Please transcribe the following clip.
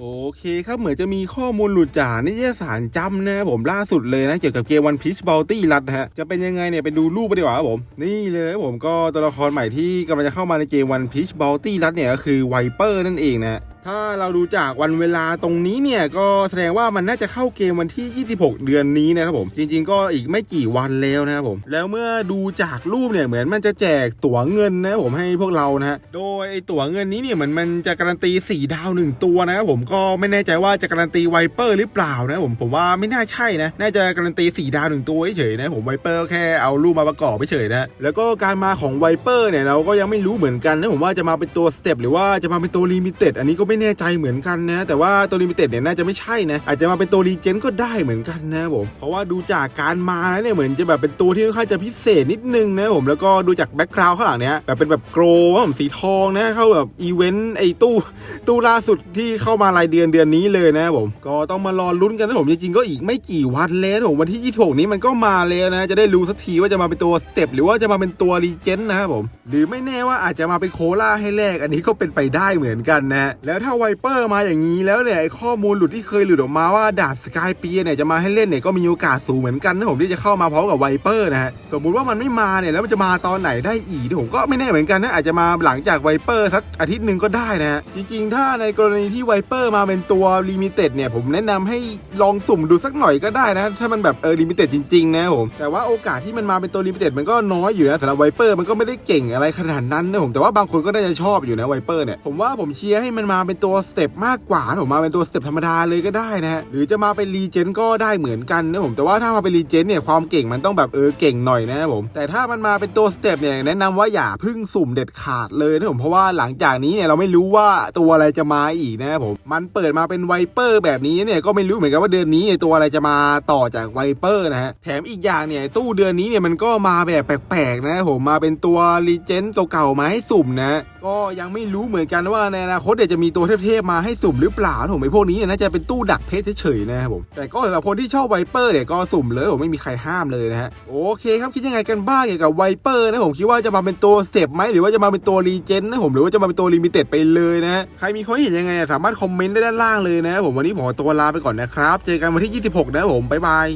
โอเคครับเหมือนจะมีข้อมูลหลุดจากนิตยสารจำนะผมล่าสุดเลยนะเกี่ยวกับเกมวันพีชบอลตี้รัดนะฮะจะเป็นยังไงเนี่ยไปดูรูปไปดีกว่าครับผมนี่เลยผมก็ตัวละครใหม่ที่กำลังจะเข้ามาในเกมวันพีชบอลตี้รัดเนี่ยก็คือไวเปอร์นั่นเองนะ ถ้าเราดูจากวันเวลาตรงนี้เนี่ยก็แสดงว่ามันน่าจะเข้าเกมวันที่ 26 เดือนนี้นะครับผม จริง ๆ ก็อีกไม่กี่วันแล้วนะครับผม แล้วเมื่อดูจากรูปเนี่ยเหมือนมันจะแจกตั๋วเงินนะครับผมให้พวกเรานะฮะโดยไอ้ตั๋วเงินนี้เนี่ยเหมือนมันจะการันตี 4 ดาวหนึ่งตัวนะครับผมก็ไม่แน่ใจว่าจะการันตีไวเปอร์หรือเปล่านะผมผมว่าไม่น่าใช่นะน่าจะการันตี 4 ดาวหนึ่งตัวเฉยๆนะผมไวเปอร์แค่เอารูปมาประกอบเฉยนะแล้วก็การมาของไวเปอร์เนี่ยเราก็ยังไม่รู้เหมือนกันนะผมว่าจะมาเป็นตัวสเต็ปหรือว่าจะมาเป็นตัวลิมิเต็ดอันนี้ก็ไม่แน่ใจเหมือนกันนะ แต่ว่าตัวลิมิเต็ดเนี่ยน่าจะไม่ใช่นะ อาจจะมาเป็นตัวรีเจนก็ได้เหมือนกันนะผม เพราะว่าดูจากการมาแล้วเนี่ยเหมือนจะแบบเป็นตัวที่ค่อนข้างจะพิเศษนิดนึงนะผมแล้วก็ดูจากแบ็กกราวด์ข้างหลังเนี้ยแบบเป็นแบบโกลว่าผมสีทองนะเข้าแบบอีเวนต์ไอ้ตู้ตู้ล่าสุดที่เข้ามารายเดือนเดือนนี้เลยนะผมก็ต้องมารอลุ้นกันนะผมจริงๆก็อีกไม่กี่วันแล้วนะผมวันที่26นี้มันก็มาแล้วนะ จะได้รู้สักทีว่าจะมาเป็นตัวสเต็ปหรือว่าจะมาเป็นตัวรีเจนนะครับผมหรือไม่แน่ว่าอาจจะมาเป็นโคล่าให้แลกอันนี้ก็เป็นไปได้เหมือนกันนะแล้วถ้าไวเปอร์มาอย่างนี้แล้วเนี่ยไอ้ข้อมูลหลุดที่เคยหลุดออกมาว่าดาบสกายเปียเนี่ยจะมาให้เล่นเนี่ยก็มีโอกาสสูงเหมือนกันนะผมที่จะเข้ามาพร้อมกับไวเปอร์นะฮะสมมุติว่ามันไม่มาเนี่ยแล้วมันจะมาตอนไหนได้อีกผมก็ไม่แน่เหมือนกันนะอาจจะมาหลังจากไวเปอร์สักอาทิตย์หนึ่งก็ได้นะฮะจริงๆ ถ้าในกรณีที่ไวเปอร์มาเป็นตัวลิมิเต็ดเนี่ยผมแนะนำให้ลองสุ่มดูสักหน่อยก็ได้นะ ถ้ามันแบบเออลิมิเต็ดจริงๆนะผมแต่ว่าโอกาสที่มันมาเป็นตัวลิมิเต็ดมันก็น้อยอยู่นะสำหรับไวเปอร์มันก็ไม่ได้เก่งอะไรขนาดนั้นนะผมแต่ว่าบางคนก็น่าจะชอบอยู่นะไวเปอร์เนี่ยผมว่าผมเชียร์ให้มันมาเป็นตัวสเต็ปมากกว่าผมมาเป็นตัวสเต็ปธรรมดาเลยก็ได้นะฮะหรือจะมาเป็นรีเจนก็ได้เหมือนกันนะผมแต่ว่าถ้ามาเป็นรีเจนเนี่ยความเก่งมันต้องแบบเออเก่งหน่อยนะผมแต่ถ้ามันมาเป็นตัวสเต็ปเนี่ยแนะนำว่าอย่าพึ่งสุ่มเด็ดขาดเลยนะผมเพราะว่าหลังจากนี้เนี่ยเราไม่รู้ว่าตัวอะไรจะมาอีกนะผมมันเปิดมาเป็นไวเปอร์แบบนี้เนี่ยก็ไม่รู้เหมือนกันว่าเดือนนี้ตัวอะไรจะมาต่อจากไวเปอร์นะฮะแถมอีกอย่างเนี่ยตู้เดือนนี้เนี่ยมันก็มาแบบแปลกๆนะผมมาเป็นตัวรีเจนเก่าๆมาให้สุ่มนะ ก็ยังไม่รู้เหมือนกันว่าในอนาคตเดี๋ยวจะมีตัวเทพๆมาให้สุ่มหรือเปล่าผมไอ้พวกนี้เนี่ยน่าจะเป็นตู้ดักเพชรเฉยๆนะครับผมแต่ก็สำหรับคนที่ชอบไวเปอร์เนี่ยก็สุ่มเลยผมไม่มีใครห้ามเลยนะฮะโอเคครับคิดยังไงกันบ้างเกี่ยวกับไวเปอร์นะผมคิดว่าจะมาเป็นตัวเสพไหมหรือว่าจะมาเป็นตัวรีเจนนะผมหรือว่าจะมาเป็นตัวลิมิเต็ดไปเลยนะฮะใครมีความเห็นยังไงสามารถคอมเมนต์ได้ด้านล่างเลยนะผมวันนี้ผมขอตัวลาไปก่อนนะครับ เจอกันวันที่ 26 นะผมบ๊ายบาย